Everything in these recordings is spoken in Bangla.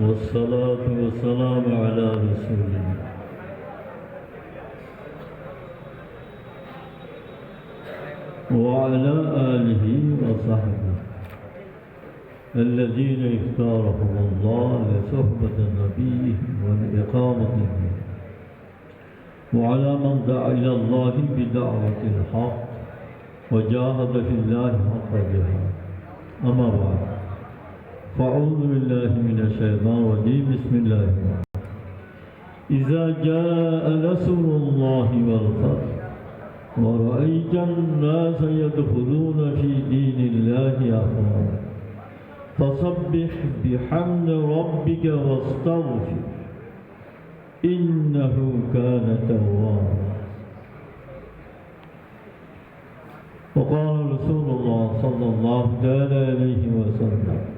والصلاة والسلام على رسول الله. وعلى آله وصحبه. الذين اختارهم الله لصحبة نبيه والإقامة. به وعلى من دعا إلى الله بدعوة الحق وجاهد في الله حق جهاد أما بعد. فأعوذ بالله من الشيطان الرجيم. بسم الله. إذا جاء نصر الله والفتح ورأيت الناس يدخلون في دين الله أفواجا فسبح بحمد ربك واستغفر إنه كان توابا. وقال رسول الله صلى الله عليه وسلم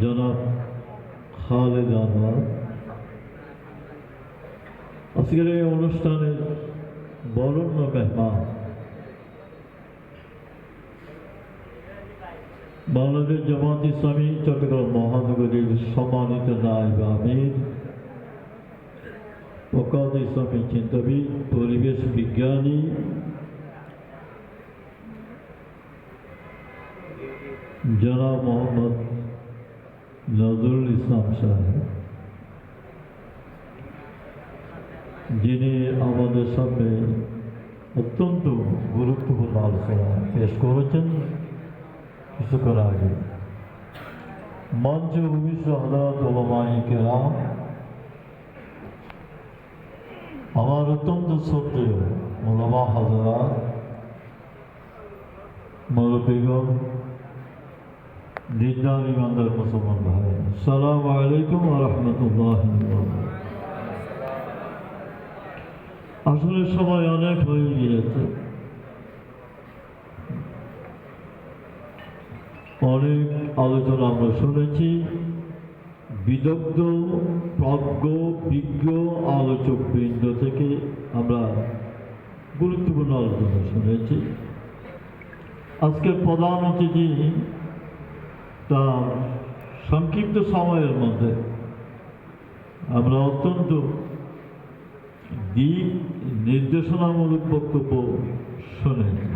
জনাব খালেদ আনোয়ার আজকের এই অনুষ্ঠানের বরণ্য মেহমান বাংলাদেশ জামাত ইসলামী চট্টগ্রাম মহানগরীর সম্মানিত নায়ব আমির ওকাদ ইসলামী চিন্তাবিদ, পরিবেশ বিজ্ঞানী, জনাব মোহাম্মদ নজরুল ইসলাম সাহেব, যিনি আমাদের সামনে অত্যন্ত গুরুত্বপূর্ণ আলোচনা পেশ করেছেন কিছুক্ষণ আগে। মঞ্চ ভূমিষ্ঠ হঠাৎ ওলামাই কেরাম। আমার অত্যন্ত শ্রদ্ধেয় মোলামা হাজারা মুরব্বীগণ দিনদার ইমানদার মুসলমান ভাই সালাম আলাইকুম রহমতুল্লাহ আসলে সময় অনেক হয়ে গিয়েছে অনেক আলোচনা আমরা শুনেছি বিদগ্ধ প্রজ্ঞ বিজ্ঞ আলোচক বৃন্দ থেকে আমরা গুরুত্বপূর্ণ আলোচনা শুনেছি আজকের প্রধান অতিথি তার সংক্ষিপ্ত সময়ের মধ্যে আমরা অত্যন্ত দিক নির্দেশনামূলক বক্তব্য শুনেছি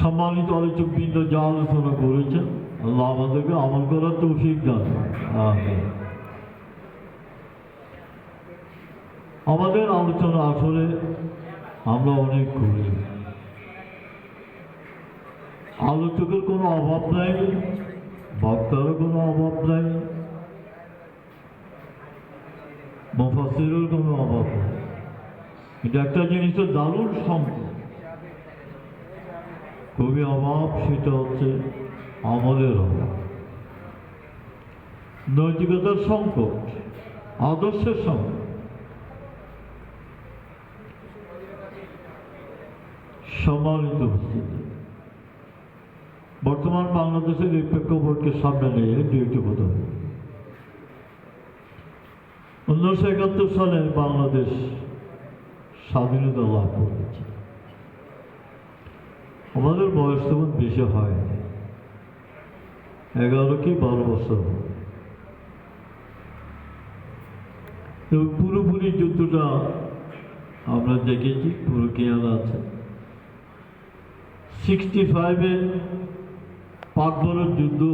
সম্মানিত আলোচক বৃন্দ যা আলোচনা করেছেন, আল্লাহ আমাদেরকে আমল করার তৌফিক দান। আমাদের আলোচনা আসলে আমরা অনেক করি আলোচকের কোনো অভাব নাই, বক্তারও কোনো অভাব নাই মুফাসিরের কোনো অভাব নাই। কিন্তু একটা জিনিস দারুণ সম্পদ খুবই অভাব, সেটা হচ্ছে আমলের অভাব। নৈতিকতার সংকট, আদর্শের সংকট। উপস্থিতি। বর্তমান বাংলাদেশের এই প্রেক্ষাপটকে সামনে নিয়ে কথা বলি। উনিশশো একাত্তর সালে বাংলাদেশ স্বাধীনতা লাভ করেছে আমাদের বয়স তেমন বেশি হয় এগারো কি বারো বছর। তো পুরোপুরি যুদ্ধটা আমরা দেখেছি, পুরো খেয়াল আছে সিক্সটি ফাইভে పాల్గొనొద్దు